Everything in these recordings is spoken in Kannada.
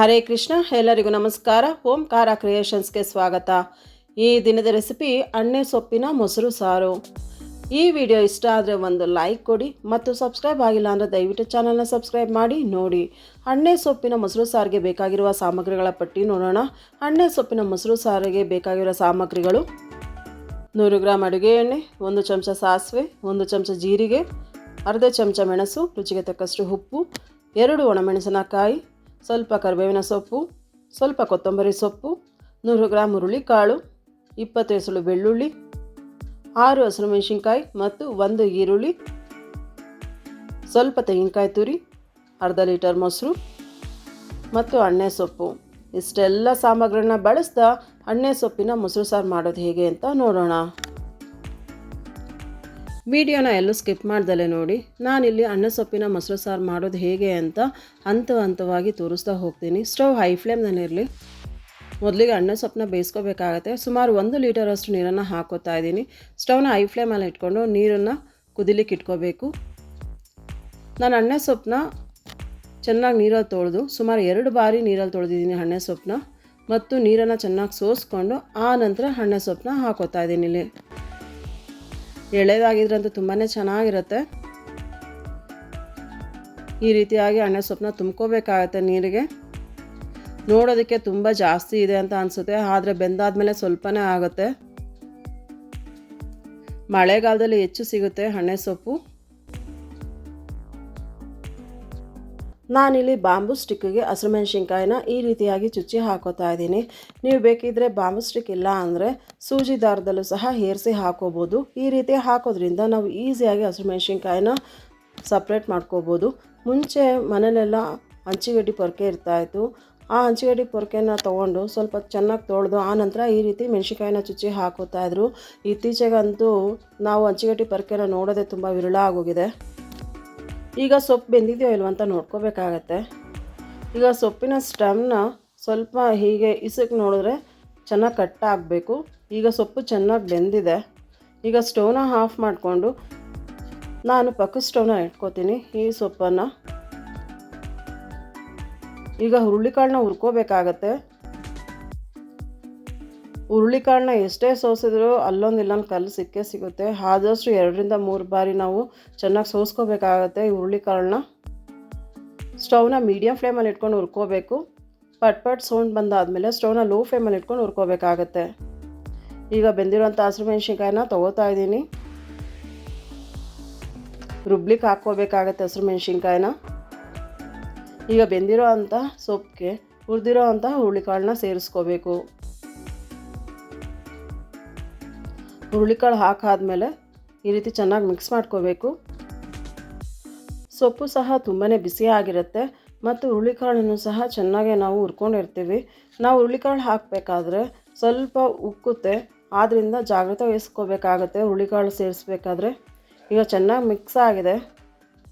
ಹರೇ ಕೃಷ್ಣ, ಎಲ್ಲರಿಗೂ ನಮಸ್ಕಾರ. ಓಂಕಾರ ಕ್ರಿಯೇಷನ್ಸ್ಗೆ ಸ್ವಾಗತ. ಈ ದಿನದ ರೆಸಿಪಿ ಅಣ್ಣೆ ಸೊಪ್ಪಿನ ಮೊಸರು ಸಾರು. ಈ ವಿಡಿಯೋ ಇಷ್ಟ ಆದರೆ ಒಂದು ಲೈಕ್ ಕೊಡಿ ಮತ್ತು ಸಬ್ಸ್ಕ್ರೈಬ್ ಆಗಿಲ್ಲ ಅಂದರೆ ದಯವಿಟ್ಟು ಚಾನಲ್ನ ಸಬ್ಸ್ಕ್ರೈಬ್ ಮಾಡಿ, ನೋಡಿ. ಅಣ್ಣೆ ಸೊಪ್ಪಿನ ಮೊಸರು ಸಾರಿಗೆ ಬೇಕಾಗಿರುವ ಸಾಮಗ್ರಿಗಳ ಪಟ್ಟಿ ನೋಡೋಣ. ಅಣ್ಣೆ ಸೊಪ್ಪಿನ ಮೊಸರು ಸಾರಿಗೆ ಬೇಕಾಗಿರುವ ಸಾಮಗ್ರಿಗಳು ನೂರು ಗ್ರಾಮ್ ಅಡುಗೆ ಎಣ್ಣೆ, ಒಂದು ಚಮಚ ಸಾಸಿವೆ, ಒಂದು ಚಮಚ ಜೀರಿಗೆ, ಅರ್ಧ ಚಮಚ ಮೆಣಸು, ರುಚಿಗೆ ತಕ್ಕಷ್ಟು ಉಪ್ಪು, ಎರಡು ಒಣಮೆಣಸಿನಕಾಯಿ ಸ್ವಲ್ಪ ಕರಿಬೇವಿನ ಸೊಪ್ಪು, ಸ್ವಲ್ಪ ಕೊತ್ತಂಬರಿ ಸೊಪ್ಪು, ನೂರು ಗ್ರಾಮ್ ಹುರುಳಿಕಾಳು ಇಪ್ಪತ್ತು ಎಸಳು ಬೆಳ್ಳುಳ್ಳಿ, ಆರು ಹಸಿರು ಮೆಣಸಿನ್ಕಾಯಿ ಮತ್ತು ಒಂದು ಈರುಳ್ಳಿ, ಸ್ವಲ್ಪ ತೆಂಗಿನಕಾಯಿ ತುರಿ, ಅರ್ಧ ಲೀಟರ್ ಮೊಸರು ಮತ್ತು ಅಣ್ಣೆ ಸೊಪ್ಪು. ಇಷ್ಟೆಲ್ಲ ಸಾಮಗ್ರಿಗಳನ್ನ ಬಳಸ್ತಾ ಅಣ್ಣೆ ಸೊಪ್ಪಿನ ಮೊಸರು ಸಾರು ಮಾಡೋದು ಹೇಗೆ ಅಂತ ನೋಡೋಣ. ವಿಡಿಯೋನ ಎಲ್ಲೂ ಸ್ಕಿಪ್ ಮಾಡ್ದಲೆ ನೋಡಿ. ನಾನಿಲ್ಲಿ ಅನ್ನ ಸೊಪ್ಪಿನ ಮೊಸರು ಸಾರು ಮಾಡೋದು ಹೇಗೆ ಅಂತ ಹಂತ ಹಂತವಾಗಿ ತೋರಿಸ್ತಾ ಹೋಗ್ತೀನಿ. ಸ್ಟವ್ ಹೈ ಫ್ಲೇಮ್ನಲ್ಲಿರಲಿ ಮೊದಲಿಗೆ ಅನ್ನ ಸೊಪ್ಪನ್ನ ಬೇಯಿಸ್ಕೋಬೇಕಾಗತ್ತೆ. ಸುಮಾರು ಒಂದು ಲೀಟರಷ್ಟು ನೀರನ್ನು ಹಾಕೋತಾ ಇದ್ದೀನಿ. ಸ್ಟವ್ನ ಹೈ ಫ್ಲೇಮಲ್ಲಿ ಇಟ್ಕೊಂಡು ನೀರನ್ನು ಕುದಿಲಿಕ್ಕೆ ಇಟ್ಕೋಬೇಕು. ನಾನು ಅಣ್ಣೆ ಸೊಪ್ಪನ್ನ ಚೆನ್ನಾಗಿ ನೀರಲ್ಲಿ ತೊಳೆದು, ಸುಮಾರು ಎರಡು ಬಾರಿ ನೀರಲ್ಲಿ ತೊಳೆದಿದ್ದೀನಿ ಅಣ್ಣೆ ಸೊಪ್ಪನ್ನ. ಮತ್ತು ನೀರನ್ನು ಚೆನ್ನಾಗಿ ಸೋಸ್ಕೊಂಡು, ಆ ನಂತರ ಅಣ್ಣೆ ಸೊಪ್ಪನ್ನ ಹಾಕೋತಾ ಇದ್ದೀನಿ ಇಲ್ಲಿ. ಎಳೆದಾಗಿದ್ರಂತೂ ತುಂಬಾ ಚೆನ್ನಾಗಿರುತ್ತೆ. ಈ ರೀತಿಯಾಗಿ ಹಣ್ಣೆ ಸೊಪ್ಪನ್ನ ತುಂಬ್ಕೋಬೇಕಾಗತ್ತೆ ನೀರಿಗೆ. ನೋಡೋದಕ್ಕೆ ತುಂಬ ಜಾಸ್ತಿ ಇದೆ ಅಂತ ಅನಿಸುತ್ತೆ, ಆದರೆ ಬೆಂದಾದ್ಮೇಲೆ ಸ್ವಲ್ಪನೇ ಆಗುತ್ತೆ. ಮಳೆಗಾಲದಲ್ಲಿ ಹೆಚ್ಚು ಸಿಗುತ್ತೆ ಹಣ್ಣೆ ಸೊಪ್ಪು. ನಾನಿಲ್ಲಿ ಬಾಂಬು ಸ್ಟಿಕ್ಕಿಗೆ ಹಸಿರುಮೆಣ್ಸಿನ್ಕಾಯಿನ ಈ ರೀತಿಯಾಗಿ ಚುಚ್ಚಿ ಹಾಕೋತಾ ಇದ್ದೀನಿ. ನೀವು ಬೇಕಿದ್ದರೆ ಬಾಂಬು ಸ್ಟಿಕ್ ಇಲ್ಲ ಅಂದರೆ ಸೂಜಿ ದಾರದಲ್ಲೂ ಸಹ ಹೇರಿಸಿ ಹಾಕೋಬೋದು. ಈ ರೀತಿ ಹಾಕೋದ್ರಿಂದ ನಾವು ಈಸಿಯಾಗಿ ಹಸಿರುಮೆಣ್ಸಿನ್ಕಾಯಿನ ಸಪ್ರೇಟ್ ಮಾಡ್ಕೋಬೋದು. ಮುಂಚೆ ಮನೆಯಲ್ಲೆಲ್ಲ ಹಂಚಿಗಡ್ಡಿ ಪೊರಕೆ ಇರ್ತಾಯಿತ್ತು. ಆ ಹಂಚಿಗಡ್ಡಿ ಪೊರಕೆನ ತೊಗೊಂಡು ಸ್ವಲ್ಪ ಚೆನ್ನಾಗಿ ತೊಳೆದು ಆ ನಂತರ ಈ ರೀತಿ ಮೆಣಸಿನ್ಕಾಯಿನ ಚುಚ್ಚಿ ಹಾಕೋತಾಯಿದ್ರು ಇತ್ತೀಚೆಗಂತೂ ನಾವು ಹಂಚಿಗಡ್ಡಿ ಪೊರಕೆನ ನೋಡೋದೇ ತುಂಬ ವಿರಳ ಆಗೋಗಿದೆ. ಈಗ ಸೊಪ್ಪು ಬೆಂದಿದೆಯೋ ಇಲ್ವ ಅಂತ ನೋಡ್ಕೋಬೇಕಾಗತ್ತೆ. ಈಗ ಸೊಪ್ಪಿನ ಸ್ಟಮ್ನ ಸ್ವಲ್ಪ ಹೀಗೆ ಇಸಕ್ಕೆ ನೋಡಿದ್ರೆ ಚೆನ್ನಾಗಿ ಕಟ್ ಆಗಬೇಕು. ಈಗ ಸೊಪ್ಪು ಚೆನ್ನಾಗಿ ಬೆಂದಿದೆ. ಈಗ ಸ್ಟೌವ್ನ ಆಫ್ ಮಾಡಿಕೊಂಡು ನಾನು ಪಕ್ಕ ಸ್ಟೌವ್ನ ಇಟ್ಕೋತೀನಿ ಈ ಸೊಪ್ಪನ್ನು. ಈಗ ಹುರುಳಿಕಾಳನ್ನ ಹುರ್ಕೋಬೇಕಾಗತ್ತೆ. ಹುರುಳಿಕಾಳನ್ನ ಎಷ್ಟೇ ಸೋಸಿದ್ರೂ ಅಲ್ಲೊಂದು ಇಲ್ಲೊಂದು ಕಲ್ಲು ಸಿಕ್ಕೇ ಸಿಗುತ್ತೆ. ಆದಷ್ಟು ಎರಡರಿಂದ ಮೂರು ಬಾರಿ ನಾವು ಚೆನ್ನಾಗಿ ಸೋಸ್ಕೋಬೇಕಾಗತ್ತೆ ಈ ಹುರುಳಿಕಾಳನ್ನ. ಸ್ಟೌವ್ನ ಮೀಡಿಯಮ್ ಫ್ಲೇಮಲ್ಲಿ ಇಟ್ಕೊಂಡು ಹುರ್ಕೋಬೇಕು. ಪಟ್ ಪಟ್ ಸೌಂಡ್ ಬಂದಾದಮೇಲೆ ಸ್ಟೌವ್ನ ಲೋ ಫ್ಲೇಮಲ್ಲಿ ಇಟ್ಕೊಂಡು ಹುರ್ಕೋಬೇಕಾಗತ್ತೆ. ಈಗ ಬೆಂದಿರೋಂಥ ಹಸಿರು ಮೆಣಸಿನ್ಕಾಯಿನ ತೊಗೋತಾ ಇದ್ದೀನಿ. ರುಬ್ಲಿಕ್ಕೆ ಹಾಕ್ಕೋಬೇಕಾಗತ್ತೆ ಹಸಿರು ಮೆಣಸಿನ್ಕಾಯಿನ. ಈಗ ಬೆಂದಿರೋ ಅಂಥ ಸೊಪ್ಪಿಗೆ ಹುರಿದಿರೋ ಅಂಥ ಹುರುಳಿಕಾಳನ್ನ ಸೇರಿಸ್ಕೋಬೇಕು. ಹುರುಳಿಕಾಳು ಹಾಕಾದ್ಮೇಲೆ ಈ ರೀತಿ ಚೆನ್ನಾಗಿ ಮಿಕ್ಸ್ ಮಾಡ್ಕೋಬೇಕು. ಸೊಪ್ಪು ಸಹ ತುಂಬಾ ಬಿಸಿಯಾಗಿರುತ್ತೆ ಮತ್ತು ಹುರುಳಿಕಾಳನ್ನು ಸಹ ಚೆನ್ನಾಗೆ ನಾವು ಹುರ್ಕೊಂಡಿರ್ತೀವಿ ನಾವು ಹುರುಳಿಕಾಳು ಹಾಕಬೇಕಾದ್ರೆ ಸ್ವಲ್ಪ ಉಕ್ಕುತ್ತೆ ಆದ್ದರಿಂದ ಜಾಗ್ರತೆ ವಹಿಸ್ಕೋಬೇಕಾಗತ್ತೆ ಹುರುಳಿಕಾಳು ಸೇರಿಸ್ಬೇಕಾದ್ರೆ. ಈಗ ಚೆನ್ನಾಗಿ ಮಿಕ್ಸ್ ಆಗಿದೆ.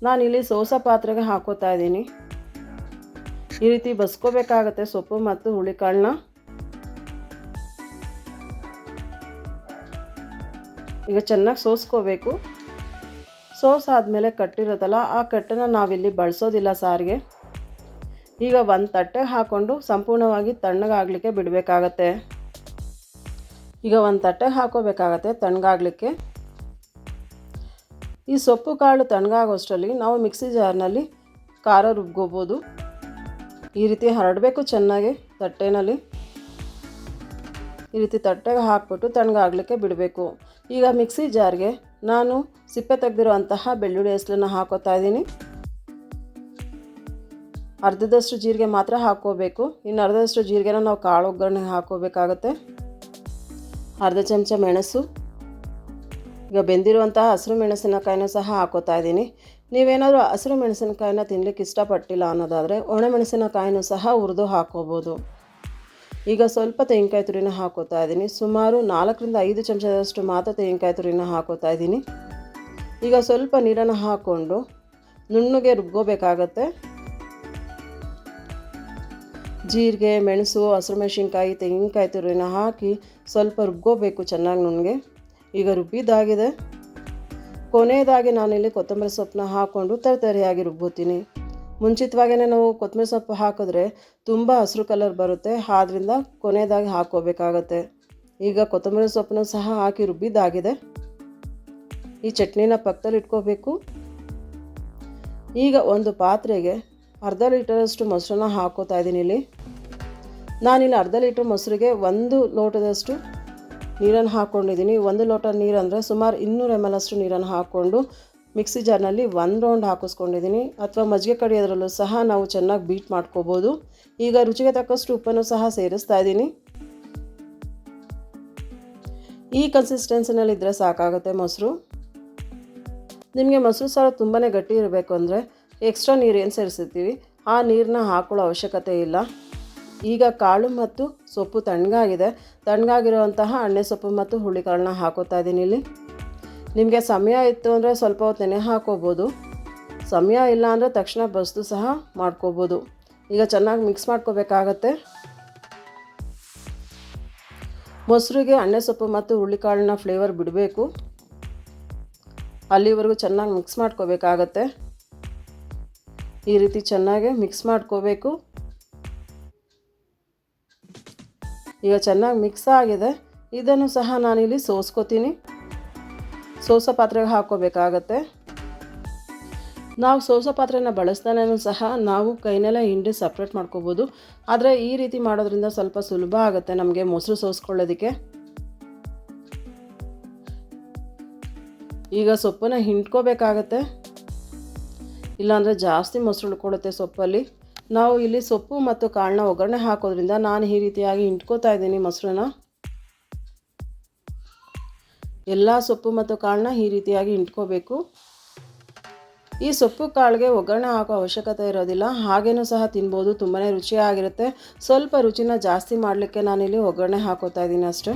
ನಾನಿಲ್ಲಿ ಸೋಸ ಪಾತ್ರೆಗೆ ಹಾಕೋತಾ ಇದ್ದೀನಿ. ಈ ರೀತಿ ಬಸ್ಕೋಬೇಕಾಗತ್ತೆ ಸೊಪ್ಪು ಮತ್ತು ಹುಳಿಕಾಳನ್ನ ಈಗ ಚೆನ್ನಾಗಿ ಸೋಸ್ಕೋಬೇಕು. ಸೋಸಾದ್ಮೇಲೆ ಕಟ್ಟಿರುತ್ತಲ್ಲ ಆ ಕಟ್ಟನ್ನು ನಾವಿಲ್ಲಿ ಬಳಸೋದಿಲ್ಲ ಸಾರಿಗೆ. ಈಗ ಒಂದು ತಟ್ಟೆ ಹಾಕ್ಕೊಂಡು ಸಂಪೂರ್ಣವಾಗಿ ತಣ್ಣಗಾಗಲಿಕ್ಕೆ ಬಿಡಬೇಕಾಗತ್ತೆ. ಈಗ ಒಂದು ತಟ್ಟೆ ಹಾಕೋಬೇಕಾಗತ್ತೆ ತಣ್ಣಗಾಗಲಿಕ್ಕೆ. ಈ ಸೊಪ್ಪು ಕಾಳು ತಣ್ಣಗಾಗೋಷ್ಟರಲ್ಲಿ ನಾವು ಮಿಕ್ಸಿ ಜಾರ್ನಲ್ಲಿ ಖಾರ ರುಬ್ಕೋಬೋದು. ಈ ರೀತಿ ಹರಡಬೇಕು ಚೆನ್ನಾಗಿ ತಟ್ಟೆನಲ್ಲಿ. ಈ ರೀತಿ ತಟ್ಟೆಗೆ ಹಾಕ್ಬಿಟ್ಟು ತಣ್ಣಗಾಗಲಿಕ್ಕೆ ಬಿಡಬೇಕು. ಈಗ ಮಿಕ್ಸಿ ಜಾರ್ಗೆ ನಾನು ಸಿಪ್ಪೆ ತೆಗೆದಿರುವಂತಹ ಬೆಳ್ಳುಳ್ಳಿ ಹೆಸಲನ್ನು ಹಾಕೋತಾ ಇದ್ದೀನಿ. ಅರ್ಧದಷ್ಟು ಜೀರಿಗೆ ಮಾತ್ರ ಹಾಕ್ಕೋಬೇಕು. ಇನ್ನು ಅರ್ಧದಷ್ಟು ಜೀರಿಗೆನ ನಾವು ಕಾಳು ಒಗ್ಗರಣೆಗೆ ಹಾಕೋಬೇಕಾಗತ್ತೆ ಅರ್ಧ ಚಮಚ ಮೆಣಸು. ಈಗ ಬೆಂದಿರುವಂತಹ ಹಸಿರು ಮೆಣಸಿನಕಾಯಿನ ಸಹ ಹಾಕೋತಾ ಇದ್ದೀನಿ. ನೀವೇನಾದರೂ ಹಸಿರು ಮೆಣಸಿನಕಾಯಿನ ತಿನ್ನಲಿಕ್ಕೆ ಇಷ್ಟಪಟ್ಟಿಲ್ಲ ಅನ್ನೋದಾದರೆ ಒಣ ಮೆಣಸಿನಕಾಯಿನೂ ಸಹ ಹುರಿದು ಹಾಕ್ಕೋಬೋದು. ಈಗ ಸ್ವಲ್ಪ ತೆಂಗಿನಕಾಯಿ ತುರಿನ ಹಾಕೋತಾ ಇದ್ದೀನಿ. ಸುಮಾರು ನಾಲ್ಕರಿಂದ ಐದು ಚಮಚದಷ್ಟು ಮಾತ್ರ ತೆಂಗಿನಕಾಯಿ ತುರಿನ ಹಾಕೋತಾ ಇದ್ದೀನಿ. ಈಗ ಸ್ವಲ್ಪ ನೀರನ್ನು ಹಾಕ್ಕೊಂಡು ನುಣ್ಣಗೆ ರುಬ್ಕೋಬೇಕಾಗತ್ತೆ. ಜೀರಿಗೆ, ಮೆಣಸು ಹಸಿರು ಮೆಣಸಿನ್ಕಾಯಿ ತೆಂಗಿನಕಾಯಿ ತುರಿನ ಹಾಕಿ ಸ್ವಲ್ಪ ರುಬ್ಕೋಬೇಕು ಚೆನ್ನಾಗಿ ನುಣ್ಣಗೆ. ಈಗ ರುಬ್ಬಿದ್ದಾಗಿದೆ. ಕೊನೆಯದಾಗಿ ನಾನಿಲ್ಲಿ ಕೊತ್ತಂಬರಿ ಸೊಪ್ಪನ್ನ ಹಾಕ್ಕೊಂಡು ತರತರಿಯಾಗಿ ರುಬ್ಬೋತೀನಿ ಮುಂಚಿತವಾಗೇ ನಾವು ಕೊತ್ತಂಬರಿ ಸೊಪ್ಪು ಹಾಕಿದ್ರೆ ತುಂಬ ಹಸಿರು ಕಲರ್ ಬರುತ್ತೆ. ಆದ್ದರಿಂದ ಕೊನೆಯದಾಗಿ ಹಾಕ್ಕೋಬೇಕಾಗತ್ತೆ. ಈಗ ಕೊತ್ತಂಬರಿ ಸೊಪ್ಪನ್ನು ಸಹ ಹಾಕಿ ರುಬ್ಬಿದ್ದಾಗಿದೆ. ಈ ಚಟ್ನಿನ ಪಕ್ಕದಲ್ಲಿ ಇಟ್ಕೋಬೇಕು. ಈಗ ಒಂದು ಪಾತ್ರೆಗೆ ಅರ್ಧ ಲೀಟರಷ್ಟು ಮೊಸರನ್ನ ಹಾಕೋತಾ ಇದ್ದೀನಿ ಇಲ್ಲಿ. ನಾನಿಲ್ಲಿ ಅರ್ಧ ಲೀಟ್ರ್ ಮೊಸರಿಗೆ ಒಂದು ಲೋಟದಷ್ಟು ನೀರನ್ನು ಹಾಕ್ಕೊಂಡಿದ್ದೀನಿ. ಒಂದು ಲೋಟ ನೀರು ಸುಮಾರು ಇನ್ನೂರು ಎಂ ಎಲ್ ಅಷ್ಟು ನೀರನ್ನು ಹಾಕ್ಕೊಂಡು ಮಿಕ್ಸಿ ಜಾರ್ನಲ್ಲಿ ಒಂದು ರೌಂಡ್ ಹಾಕಿಸ್ಕೊಂಡಿದ್ದೀನಿ. ಅಥವಾ ಮಜ್ಜಿಗೆ ಕಡಿಯೋದ್ರಲ್ಲೂ ಸಹ ನಾವು ಚೆನ್ನಾಗಿ ಬೀಟ್ ಮಾಡ್ಕೋಬೋದು. ಈಗ ರುಚಿಗೆ ತಕ್ಕಷ್ಟು ಉಪ್ಪನ್ನು ಸಹ ಸೇರಿಸ್ತಾ ಇದ್ದೀನಿ. ಈ ಕನ್ಸಿಸ್ಟೆನ್ಸಿನಲ್ಲಿ ಇದ್ದರೆ ಸಾಕಾಗುತ್ತೆ ಮೊಸರು. ನಿಮಗೆ ಮೊಸರು ಸಾರು ತುಂಬಾ ಗಟ್ಟಿ ಇರಬೇಕು ಅಂದರೆ ಎಕ್ಸ್ಟ್ರಾ ನೀರು ಏನು ಸೇರಿಸಿರ್ತೀವಿ. ಆ ನೀರನ್ನ ಹಾಕೊಳ್ಳೋ ಅವಶ್ಯಕತೆ ಇಲ್ಲ. ಈಗ ಕಾಳು ಮತ್ತು ಸೊಪ್ಪು ತಣ್ಣಗಾಗಿದೆ. ತಣ್ಣಗಾಗಿರುವಂತಹ ಅಣ್ಣೆ ಸೊಪ್ಪು ಮತ್ತು ಹುಳಿಕಾಳನ್ನ ಹಾಕೋತಾ ಇದ್ದೀನಿ ಇಲ್ಲಿ. ನಿಮಗೆ ಸಮಯ ಇತ್ತು ಅಂದರೆ ಸ್ವಲ್ಪ ಹೊತ್ತು ನೆನೆ ಹಾಕೋಬೋದು. ಸಮಯ ಇಲ್ಲ ಅಂದರೆ ತಕ್ಷಣ ಬಸ್ದು ಸಹ ಮಾಡ್ಕೋಬೋದು. ಈಗ ಚೆನ್ನಾಗಿ ಮಿಕ್ಸ್ ಮಾಡ್ಕೋಬೇಕಾಗತ್ತೆ. ಮೊಸರಿಗೆ ಅಣ್ಣೆ ಸೊಪ್ಪು ಮತ್ತು ಹುರುಳಿಕಾಳಿನ ಫ್ಲೇವರ್ ಬಿಡಬೇಕು. ಅಲ್ಲಿವರೆಗೂ ಚೆನ್ನಾಗಿ ಮಿಕ್ಸ್ ಮಾಡ್ಕೋಬೇಕಾಗತ್ತೆ. ಈ ರೀತಿ ಚೆನ್ನಾಗಿ ಮಿಕ್ಸ್ ಮಾಡ್ಕೋಬೇಕು. ಈಗ ಚೆನ್ನಾಗಿ ಮಿಕ್ಸ್ ಆಗಿದೆ. ಇದನ್ನು ಸಹ ನಾನಿಲ್ಲಿ ಸೋಸ್ಕೋತೀನಿ. ಸೋಸೋ ಪಾತ್ರೆಗೆ ಹಾಕ್ಕೋಬೇಕಾಗತ್ತೆ. ನಾವು ಸೋಸ ಪಾತ್ರೆನ ಬಳಸ್ತಾನೆ ಸಹ ನಾವು ಕೈನೆಲ್ಲ ಹಿಂಡಿ ಸಪ್ರೇಟ್ ಮಾಡ್ಕೋಬೋದು. ಆದರೆ ಈ ರೀತಿ ಮಾಡೋದ್ರಿಂದ ಸ್ವಲ್ಪ ಸುಲಭ ಆಗುತ್ತೆ ನಮಗೆ ಮೊಸರು ಸೋಸ್ಕೊಳ್ಳೋದಕ್ಕೆ. ಈಗ ಸೊಪ್ಪನ್ನ ಹಿಂಡ್ಕೋಬೇಕಾಗತ್ತೆ. ಇಲ್ಲಾಂದರೆ ಜಾಸ್ತಿ ಮೊಸರು ಉಳ್ಕೊಳ್ಳುತ್ತೆ ಸೊಪ್ಪಲ್ಲಿ. ನಾವು ಇಲ್ಲಿ ಸೊಪ್ಪು ಮತ್ತು ಕಾಳನ್ನ ಒಗ್ಗರಣೆ ಹಾಕೋದ್ರಿಂದ ನಾನು ಈ ರೀತಿಯಾಗಿ ಹಿಂಡ್ಕೋತಾ ಇದ್ದೀನಿ ಮೊಸರನ್ನ. ಎಲ್ಲ ಸೊಪ್ಪು ಮತ್ತು ಕಾಳನ್ನ ಈ ರೀತಿಯಾಗಿ ಇಟ್ಕೋಬೇಕು ಈ ಸೊಪ್ಪು ಕಾಳಿಗೆ ಒಗ್ಗರಣೆ ಹಾಕೋ ಅವಶ್ಯಕತೆ ಇರೋದಿಲ್ಲ. ಹಾಗೇನೂ ಸಹ ತಿನ್ಬೋದು. ತುಂಬಾ ರುಚಿಯಾಗಿರುತ್ತೆ. ಸ್ವಲ್ಪ ರುಚಿನ ಜಾಸ್ತಿ ಮಾಡಲಿಕ್ಕೆ ನಾನಿಲ್ಲಿ ಒಗ್ಗರಣೆ ಹಾಕೋತಾ ಇದ್ದೀನಿ ಅಷ್ಟೇ.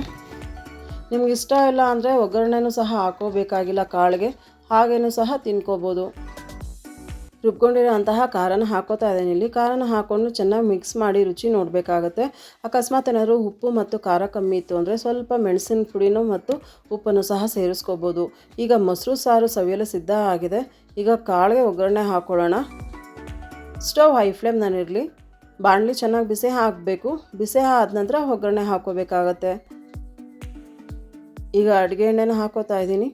ನಿಮ್ಗೆ ಇಷ್ಟ ಇಲ್ಲ ಅಂದರೆ ಒಗ್ಗರಣೆನೂ ಸಹ ಹಾಕೋಬೇಕಾಗಿಲ್ಲ ಕಾಳಿಗೆ. ಹಾಗೇನೂ ಸಹ ತಿನ್ಕೋಬೋದು. ರುಬ್ಕೊಂಡಿರೋ ಅಂತಹ ಖಾರನ ಹಾಕೋತಾ ಇದ್ದೀನಿ. ಇಲ್ಲಿ ಖಾರನ ಹಾಕ್ಕೊಂಡು ಚೆನ್ನಾಗಿ ಮಿಕ್ಸ್ ಮಾಡಿ ರುಚಿ ನೋಡಬೇಕಾಗತ್ತೆ. ಅಕಸ್ಮಾತ್ ಏನಾದರೂ ಉಪ್ಪು ಮತ್ತು ಖಾರ ಕಮ್ಮಿ ಇತ್ತು ಅಂದರೆ ಸ್ವಲ್ಪ ಮೆಣಸಿನ ಪುಡಿನೂ ಮತ್ತು ಉಪ್ಪನ್ನು ಸಹ ಸೇರಿಸ್ಕೋಬೋದು. ಈಗ ಮೊಸರು, ಸಾರು ಸವಿಯಲು ಸಿದ್ಧ ಆಗಿದೆ. ಈಗ ಕಾಳಿಗೆ ಒಗ್ಗರಣೆ ಹಾಕ್ಕೊಳ್ಳೋಣ ಸ್ಟವ್ ಹೈ ಫ್ಲೇಮ್ನಲ್ಲಿರಲಿ ಬಾಣಲಿ ಚೆನ್ನಾಗಿ ಬಿಸಿ ಹಾಕಬೇಕು. ಬಿಸಿ ಆದ ನಂತರ ಒಗ್ಗರಣೆ ಹಾಕೋಬೇಕಾಗತ್ತೆ ಈಗ ಅಡುಗೆ ಎಣ್ಣೆನ ಹಾಕೋತಾ ಇದ್ದೀನಿ.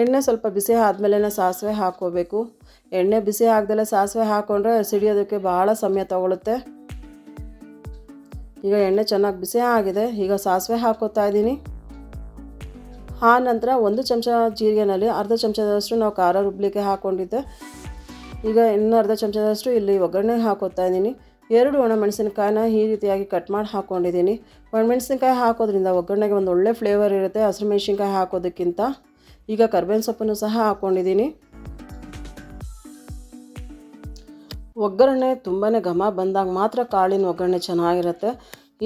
ಎಣ್ಣೆ ಸ್ವಲ್ಪ ಬಿಸಿ ಆದಮೇಲೆ ಸಾಸಿವೆ ಹಾಕ್ಕೋಬೇಕು ಎಣ್ಣೆ ಬಿಸಿ ಆಗದಲ್ಲೇ ಸಾಸಿವೆ ಹಾಕ್ಕೊಂಡ್ರೆ ಸಿಡಿಯೋದಕ್ಕೆ ಭಾಳ ಸಮಯ ತಗೊಳುತ್ತೆ. ಈಗ ಎಣ್ಣೆ ಚೆನ್ನಾಗಿ ಬಿಸಿ ಆಗಿದೆ. ಈಗ ಸಾಸಿವೆ ಹಾಕೋತಾ ಇದ್ದೀನಿ. ಆ ನಂತರ ಒಂದು ಚಮಚ ಜೀರಿಗೆನಲ್ಲಿ ಅರ್ಧ ಚಮಚದಷ್ಟು ನಾವು ಖಾರ ರುಬ್ಲಿಕ್ಕೆ ಹಾಕ್ಕೊಂಡಿದ್ದೆ ಈಗ ಇನ್ನೂ ಅರ್ಧ ಚಮಚದಷ್ಟು ಇಲ್ಲಿ ಒಗ್ಗರಣೆ ಹಾಕೋತಾ ಇದ್ದೀನಿ. ಎರಡು ಒಣಮೆಣಸಿನಕಾಯಿನ ಈ ರೀತಿಯಾಗಿ ಕಟ್ ಮಾಡಿ ಹಾಕ್ಕೊಂಡಿದ್ದೀನಿ ಒಣಮೆಣಸಿನ್ಕಾಯಿ ಹಾಕೋದ್ರಿಂದ ಒಗ್ಗರಣೆಗೆ ಒಂದು ಒಳ್ಳೆ ಫ್ಲೇವರ್ ಇರುತ್ತೆ. ಹಸಿರು ಮೆಣಸಿನ್ಕಾಯಿ ಹಾಕೋದಕ್ಕಿಂತ. ಈಗ ಕರ್ಬೇವಿನ ಸೊಪ್ಪನ್ನು ಸಹ ಹಾಕ್ಕೊಂಡಿದ್ದೀನಿ ಒಗ್ಗರಣೆ ತುಂಬಾ ಘಮ ಬಂದಾಗ ಮಾತ್ರ ಕಾಳಿನ ಒಗ್ಗರಣೆ ಚೆನ್ನಾಗಿರುತ್ತೆ.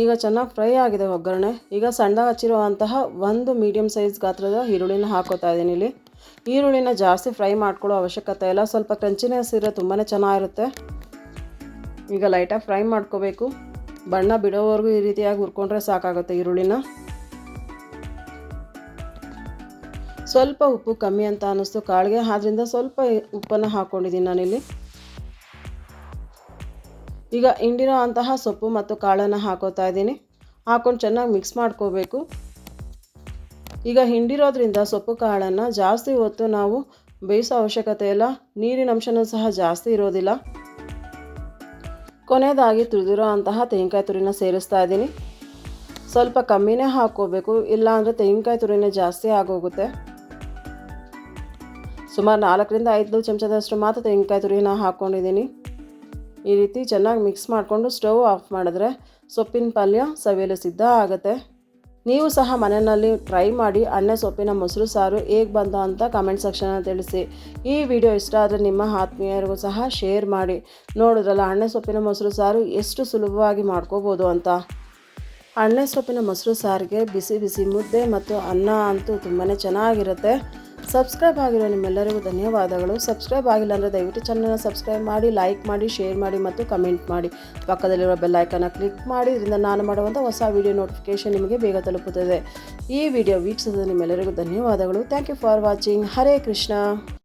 ಈಗ ಚೆನ್ನಾಗಿ ಫ್ರೈ ಆಗಿದೆ ಒಗ್ಗರಣೆ. ಈಗ ಸಣ್ಣದಾಗಿ ಹಚ್ಚಿರುವಂತಹ ಒಂದು ಮೀಡಿಯಮ್ ಸೈಜ್ ಗಾತ್ರದ ಈರುಳ್ಳಿನ ಹಾಕೋತಾ ಇದ್ದೀನಿ ಇಲ್ಲಿ. ಈರುಳ್ಳಿನ ಜಾಸ್ತಿ ಫ್ರೈ ಮಾಡ್ಕೊಳ್ಳೋ ಅವಶ್ಯಕತೆ ಇಲ್ಲ. ಸ್ವಲ್ಪ ಕ್ರಂಚಿನೆಸ್ ಇರೋ ತುಂಬಾ ಚೆನ್ನಾಗಿರುತ್ತೆ. ಈಗ ಲೈಟಾಗಿ ಫ್ರೈ ಮಾಡ್ಕೋಬೇಕು. ಬಣ್ಣ ಬಿಡೋವರೆಗೂ ಈ ರೀತಿಯಾಗಿ ಹುರ್ಕೊಂಡ್ರೆ ಸಾಕಾಗುತ್ತೆ ಈರುಳ್ಳಿನ. ಸ್ವಲ್ಪ ಉಪ್ಪು ಕಮ್ಮಿ ಅಂತ ಅನ್ನಿಸ್ತು ಕಾಳಿಗೆ. ಆದ್ರಿಂದ ಸ್ವಲ್ಪ ಉಪ್ಪನ್ನು ಹಾಕ್ಕೊಂಡಿದ್ದೀನಿ ನಾನಿಲ್ಲಿ. ಈಗ ಹಿಂಡಿರೋ ಅಂತಹ ಸೊಪ್ಪು ಮತ್ತು ಕಾಳನ್ನು ಹಾಕೋತಾ ಇದ್ದೀನಿ. ಹಾಕೊಂಡು ಚೆನ್ನಾಗಿ ಮಿಕ್ಸ್ ಮಾಡ್ಕೋಬೇಕು. ಈಗ ಹಿಂಡಿರೋದ್ರಿಂದ ಸೊಪ್ಪು ಕಾಳನ್ನು ಜಾಸ್ತಿ ಹೊತ್ತು ನಾವು ಬೇಯಿಸೋ ಅವಶ್ಯಕತೆ ಇಲ್ಲ. ನೀರಿನ ಅಂಶನೂ ಸಹ ಜಾಸ್ತಿ ಇರೋದಿಲ್ಲ. ಕೊನೆಯದಾಗಿ ತುರಿದಿರೋ ಅಂತಹ ತೆಂಗಿನಕಾಯಿ ತುರಿನ ಸೇರಿಸ್ತಾ ಇದ್ದೀನಿ. ಸ್ವಲ್ಪ ಕಮ್ಮಿನೇ ಹಾಕ್ಕೋಬೇಕು. ಇಲ್ಲಾಂದರೆ ತೆಂಗಿನಕಾಯಿ ತುರಿನೇ ಜಾಸ್ತಿ ಆಗೋಗುತ್ತೆ. ಸುಮಾರು ನಾಲ್ಕರಿಂದ ಐದು ಚಮಚದಷ್ಟು ಮಾತ್ರ ತೆಂಗಿನಕಾಯಿ ತುರಿನ ಹಾಕ್ಕೊಂಡಿದ್ದೀನಿ. ಈ ರೀತಿ ಚೆನ್ನಾಗಿ ಮಿಕ್ಸ್ ಮಾಡಿಕೊಂಡು ಸ್ಟವ್ ಆಫ್ ಮಾಡಿದ್ರೆ ಸೊಪ್ಪಿನ ಪಲ್ಯ ಸವಿಯಲು ಸಿದ್ಧ ಆಗುತ್ತೆ. ನೀವು ಸಹ ಮನೆಯಲ್ಲಿ ಟ್ರೈ ಮಾಡಿ ಅಣ್ಣೆ ಸೊಪ್ಪಿನ ಮೊಸರು ಸಾರು ಹೇಗೆ ಬಂತ ಅಂತ ಕಮೆಂಟ್ ಸೆಕ್ಷನಲ್ಲಿ ತಿಳಿಸಿ. ಈ ವಿಡಿಯೋ ಇಷ್ಟ ಆದರೆ ನಿಮ್ಮ ಆತ್ಮೀಯರಿಗೂ ಸಹ ಶೇರ್ ಮಾಡಿ. ನೋಡಿದ್ರಲ್ಲ ಅಣ್ಣೆ ಸೊಪ್ಪಿನ ಮೊಸರು ಸಾರು ಎಷ್ಟು ಸುಲಭವಾಗಿ ಮಾಡ್ಕೋಬೋದು ಅಂತ. ಅಣ್ಣೆ ಸೊಪ್ಪಿನ ಮೊಸರು ಸಾರಿಗೆ ಬಿಸಿ ಬಿಸಿ ಮುದ್ದೆ ಮತ್ತು ಅನ್ನ ಅಂತೂ ತುಂಬಾ ಚೆನ್ನಾಗಿರುತ್ತೆ. ಸಬ್ಸ್ಕ್ರೈಬ್ ಆಗಿರೋ ನಿಮ್ಮೆಲ್ಲರಿಗೂ ಧನ್ಯವಾದಗಳು. ಸಬ್ಸ್ಕ್ರೈಬ್ ಆಗಿಲ್ಲ ಅಂದರೆ ದಯವಿಟ್ಟು ಚಾನಲ್ನ ಸಬ್ಸ್ಕ್ರೈಬ್ ಮಾಡಿ ಲೈಕ್ ಮಾಡಿ ಶೇರ್ ಮಾಡಿ ಮತ್ತು ಕಮೆಂಟ್ ಮಾಡಿ. ಪಕ್ಕದಲ್ಲಿರೋ ಬೆಲ್ಲೈಕನ್ನ ಕ್ಲಿಕ್ ಮಾಡಿ, ಇದರಿಂದ ನಾನು ಮಾಡುವಂಥ ಹೊಸ ವಿಡಿಯೋ ನೋಟಿಫಿಕೇಶನ್ ನಿಮಗೆ ಬೇಗ ತಲುಪುತ್ತದೆ. ಈ ವಿಡಿಯೋ ವೀಕ್ಷಿಸಿದ ನಿಮ್ಮೆಲ್ಲರಿಗೂ ಧನ್ಯವಾದಗಳು. Thank you for watching Hare Krishna.